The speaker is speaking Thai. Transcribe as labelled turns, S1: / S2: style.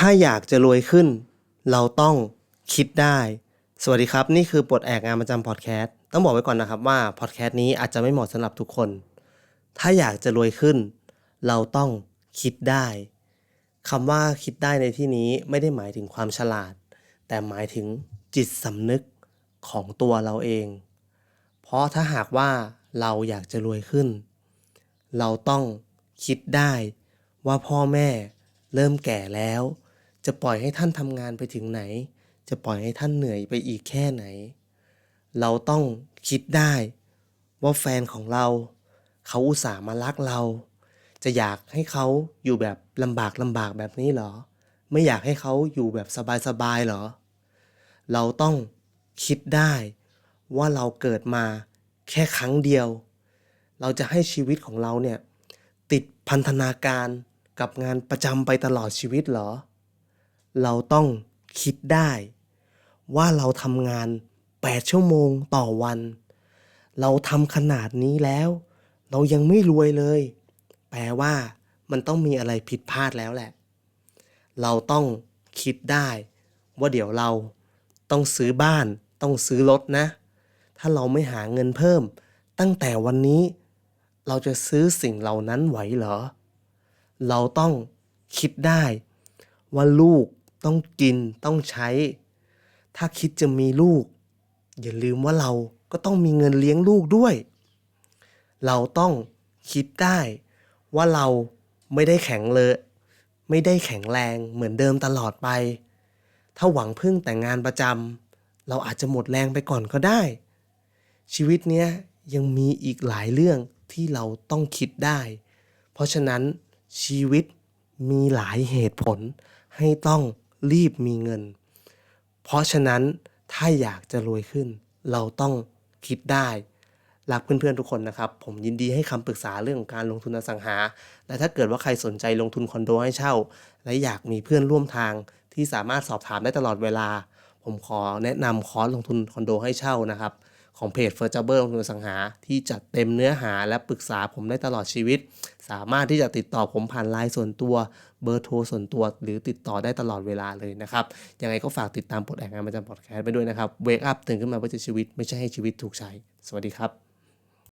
S1: ถ้าอยากจะรวยขึ้น เราต้องคิดได้ สวัสดีครับ นี่คือปลดแอกงานประจำพอดแคสต์ต้องบอกไว้ก่อนนะครับว่าพอดแคสต์นี้อาจจะไม่เหมาะสำหรับทุกคน ถ้าอยากจะรวยขึ้น เราต้องคิดได้คำว่าคิดได้ในที่นี้ไม่ได้หมายถึงความฉลาด แต่หมายถึงจิตสำนึกของตัวเราเอง เพราะถ้าหากว่าเราอยากจะรวยขึ้น เราต้องคิดได้ว่าพ่อแม่เริ่มแก่แล้ว จะปล่อยให้ท่านทำงานไปถึงไหน จะปล่อยให้ท่านเหนื่อยไปอีกแค่ไหน เราต้องคิดได้ว่าแฟนของเรา เขาอุตส่าห์มารักเรา จะอยากให้เขาอยู่แบบลำบากลำบากแบบนี้เหรอ ไม่อยากให้เขาอยู่แบบสบายๆเหรอ เราต้องคิดได้ว่าเราเกิดมาแค่ครั้งเดียว เราจะให้ชีวิตของเราเนี่ย ติดพันธนาการกับงานประจำไปตลอดชีวิตเหรอ เราต้องคิดได้ ว่าเราทำงาน 8 ชั่วโมงต่อวัน เราทำขนาดนี้แล้ว เรายังไม่รวยเลย แปลว่ามันต้องมีอะไรผิดพลาดแล้วแหละ เราต้องคิดได้ ว่าเดี๋ยวเราต้องซื้อบ้าน ต้องซื้อรถนะ ถ้าเราไม่หาเงินเพิ่ม ตั้งแต่วันนี้ เราจะซื้อสิ่งเหล่านั้นไหวเหรอ เราต้องคิดได้ ว่าลูก ต้องกินต้องใช้ ถ้าคิดจะมีลูก อย่าลืมว่าเราก็ต้องมีเงินเลี้ยงลูกด้วย เราต้องคิดได้ว่าเราไม่ได้แข็งเลยไม่ได้แข็งแรงเหมือนเดิมตลอดไป ถ้าหวังพึ่งแต่งานประจำเราอาจจะหมดแรงไปก่อนก็ได้ ชีวิตเนี้ยยังมีอีกหลายเรื่องที่เราต้องคิดได้ เพราะฉะนั้นชีวิตมีหลายเหตุผลให้ต้อง รีบมีเงิน เพราะฉะนั้นถ้าอยากจะรวยขึ้น เราต้องคิดได้ รักเพื่อนๆทุกคนนะครับ ผมยินดีให้คำปรึกษาเรื่องของการลงทุนอสังหา และถ้าเกิดว่าใครสนใจลงทุนคอนโดให้เช่า และอยากมีเพื่อนร่วมทางที่สามารถสอบถามได้ตลอดเวลา ผมขอแนะนำคอร์สลงทุนคอนโดให้เช่านะครับ ของเพจเฟอร์จเบอร์ลงทุนสังหา ที่จัดเต็มเนื้อหาและปรึกษาผมได้ตลอดชีวิต สามารถที่จะติดต่อผมผ่านไลน์ส่วนตัว เบอร์โทรส่วนตัว หรือติดต่อได้ตลอดเวลาเลยนะครับ ยังไงก็ฝากติดตามปลดแอกงานประจำพอดแคสต์ไปด้วยนะครับเวกอัพตื่นขึ้นมาเพื่อจะชีวิตไม่ใช่ให้ชีวิตถูกใช้ สวัสดีครับ